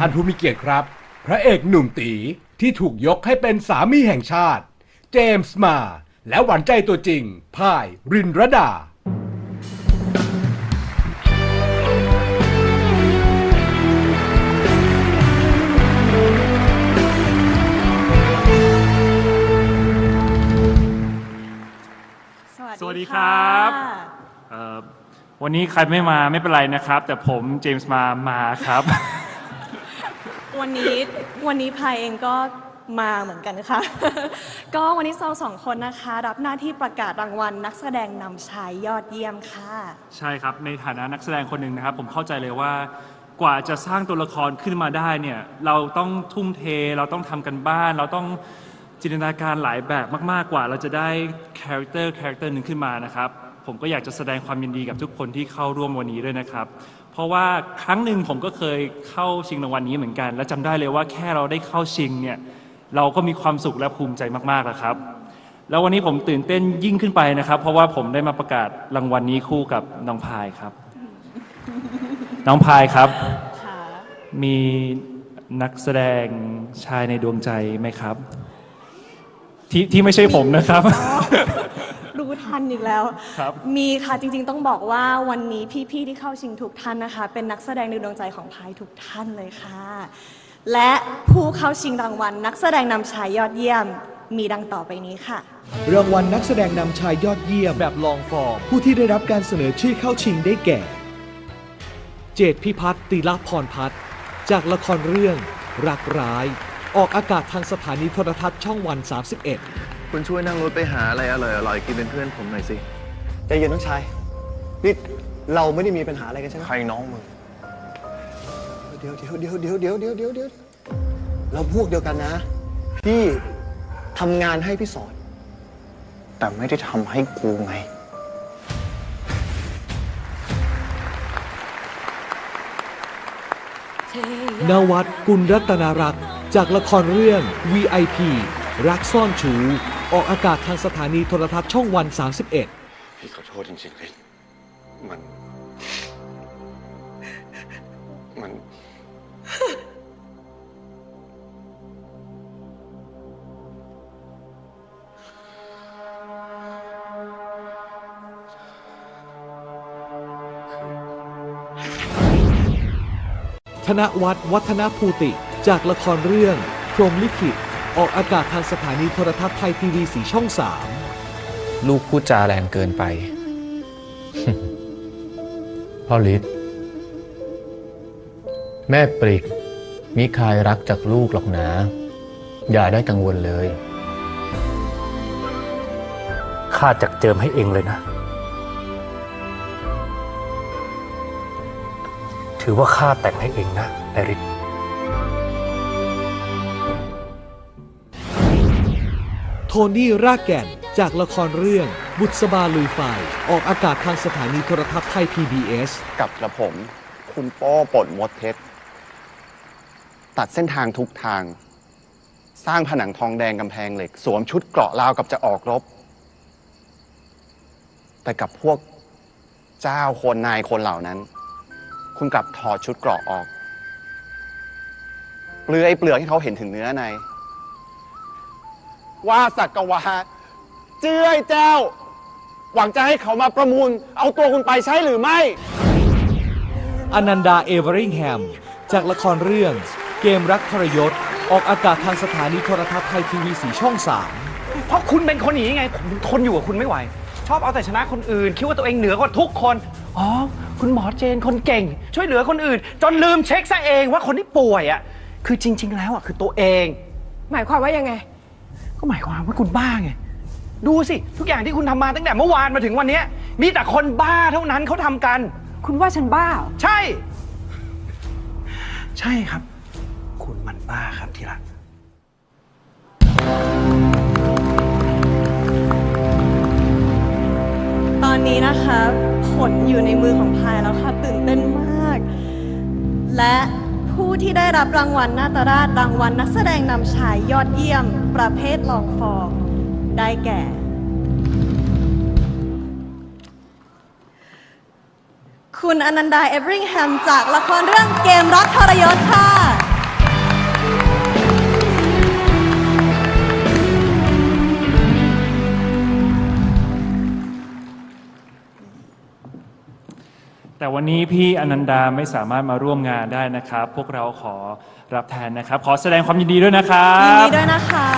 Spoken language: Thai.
ท่านผู้มีเกียรติครับ พระเอกหนุ่มตีที่ถูกยกให้เป็นสามีแห่งชาติ เจมส์มา และหวานใจตัวจริงพายรินรดา สวัสดีครับ เอ่อวันนี้ใครไม่มาไม่เป็นไรนะครับ แต่ผมเจมส์มามาครับ วันนี้วันนี้พายเองก็มาเหมือนกันค่ะ ก็วันนี้เราสองคนนะคะ รับหน้าที่ประกาศรางวัลนักแสดงนำชายยอดเยี่ยมค่ะ ใช่ครับ ในฐานะนักแสดงคนหนึ่งนะครับ ผมเข้าใจเลยว่ากว่าจะสร้างตัวละครขึ้นมาได้เนี่ย เราต้องทุ่มเท เราต้องทำกันบ้าน เราต้องจินตนาการหลายแบบมาก ๆ กว่า เราจะได้คาแรคเตอร์คาแรคเตอร์หนึ่งขึ้นมานะครับ ผมก็อยากจะแสดงความยินดีกับทุกคนที่เข้าร่วมวันนี้ด้วยนะครับ ราะว่าครั้งหนึ่งผมก็เคยเข้าชิงรางวัลนี้เหมือนกัน และจำได้เลยว่าแค่เราได้เข้าชิงเนี่ยเราก็มีความสุขและภูมิใจมากๆแล้วครับ แล้ววันนี้ผมตื่นเต้นยิ่งขึ้นไปนะครับ เพราะว่าผมได้มาประกาศรางวัลนี้คู่กับน้องพายครับ น้องพายครับค่ะมีนักแสดงชายในดวงใจไหมครับ ที่ที่ไม่ใช่ผมนะครับรู้ ทันอีกแล้ว ครับมีค่ะจริงๆต้องบอกว่าวันนี้พี่ๆที่เข้าชิงทุกท่านนะคะ เป็นนักแสดงในดวงใจของพายทุกท่านเลยค่ะ และผู้เข้าชิงรางวัลนักแสดงนำชายยอดเยี่ยม มีดังต่อไปนี้ค่ะ รางวัลนักแสดงนำชายยอดเยี่ยม แบบลองฟอร์ม ผู้ที่ได้รับการเสนอชื่อเข้าชิงได้แก่ เจตพิพัฒน์ติลพรพัฒน์จากละครเรื่อง รักร้าย ออกอากาศทางสถานีโทรทัศน์ช่องวัน 31 คุณช่วยนั่งรถไปหาอะไรอร่อยๆกินเป็นเพื่อนผมหน่อยสิใจเย็นน้องชายนี่เราไม่ได้มีปัญหาอะไรกันใช่ไหมใครน้องมึงเดี๋ยวเดี๋ยวเดี๋ยวเดี๋ยวเดี๋ยวเดี๋ยวเดี๋ยวเดี๋ยวเราพวกเดียวกันนะพี่ทำงานให้พี่สอน แต่ไม่ได้ทำให้กูไง นวัดกุลรัตนารักษ์จากละครเรื่อง VIP รักซ่อนชู ออกอากาศทางสถานีโทรทัศน์ช่องวัน 31 พี่ขอโทษจริงๆเลยมัน มัน ธนวัฒน์วัฒนภูติ จากละครเรื่อง พรหมลิขิต ออกอากาศทางสถานีโทรทัศน์ไทยทีวีสีช่อง3ลูกพูดจาแรงเกินไป พ่อฤทธิ์แม่ปริก มิใครรักจากลูกหรอกนะ อย่าได้กังวลเลย ข้าจักเจิมให้เองเลยนะ ถือว่าข้าแต่งให้เองนะไอริส โทนี่รากแก่น จากละครเรื่อง บุษบาลุยไฟ ออกอากาศทางสถานีโทรทัศน์ไทย PBS กับกระผม คุณโป้ปลดมดเพชรตัดเส้นทางทุกทาง สร้างผนังทองแดงกำแพงเหล็ก สวมชุดเกราะราวกับจะออกรบ แต่กับพวกเจ้าคนนายคนเหล่านั้น คุณกลับถอดชุดเกราะออก เปลือยเปลือกให้เขาเห็นถึงเนื้อใน ว่าสักกวาเจื้อยเจ้า หวังจะให้เขามาประมูล เอาตัวคุณไปใช่หรือไม่ อนันดาเอเวอริงแฮม จากละครเรื่อง เกมรักทรยศ ออกอากาศทางสถานีโทรทัศน์ไทยทีวีสีช่อง3เพราะคุณเป็นคนอย่างนี้ไง ผมถึงทนอยู่กับคุณไม่ไหว ชอบเอาแต่ชนะคนอื่น คิดว่าตัวเองเหนือกว่าทุกคน อ๋อ คุณหมอเจนคนเก่ง ช่วยเหลือคนอื่น จนลืมเช็คซะเองว่าคนที่ป่วยอะคือจริง ๆ แล้วอะคือตัวเอง หมายความว่ายังไง ก็หมายความว่าคุณบ้าไง ดูสิ ทุกอย่างที่คุณทำมาตั้งแต่เมื่อวานมาถึงวันเนี้ยมีแต่คนบ้าเท่านั้นเขาทำกัน คุณว่าฉันบ้าเหรอใช่ ใช่ครับ คุณมันบ้าครับที่รัก ตอนนี้นะคะ ผลอยู่ในมือของพายแล้วค่ะ ตื่นเต้นมาก และผู้ที่ได้รับรางวัลนาตราชรางวัลนักแสดงนำชายยอดเยี่ยม ประเภทลองฟองได้แก่ คุณอนันดาเอเวอริงแฮมจากละครเรื่องเกมรักทรยศค่ะ แต่วันนี้พี่อนันดาไม่สามารถมาร่วมงานได้นะครับ พวกเราขอรับแทนนะครับ ขอแสดงความยินดีด้วยนะครัยินบ ดีด้วยนะคะ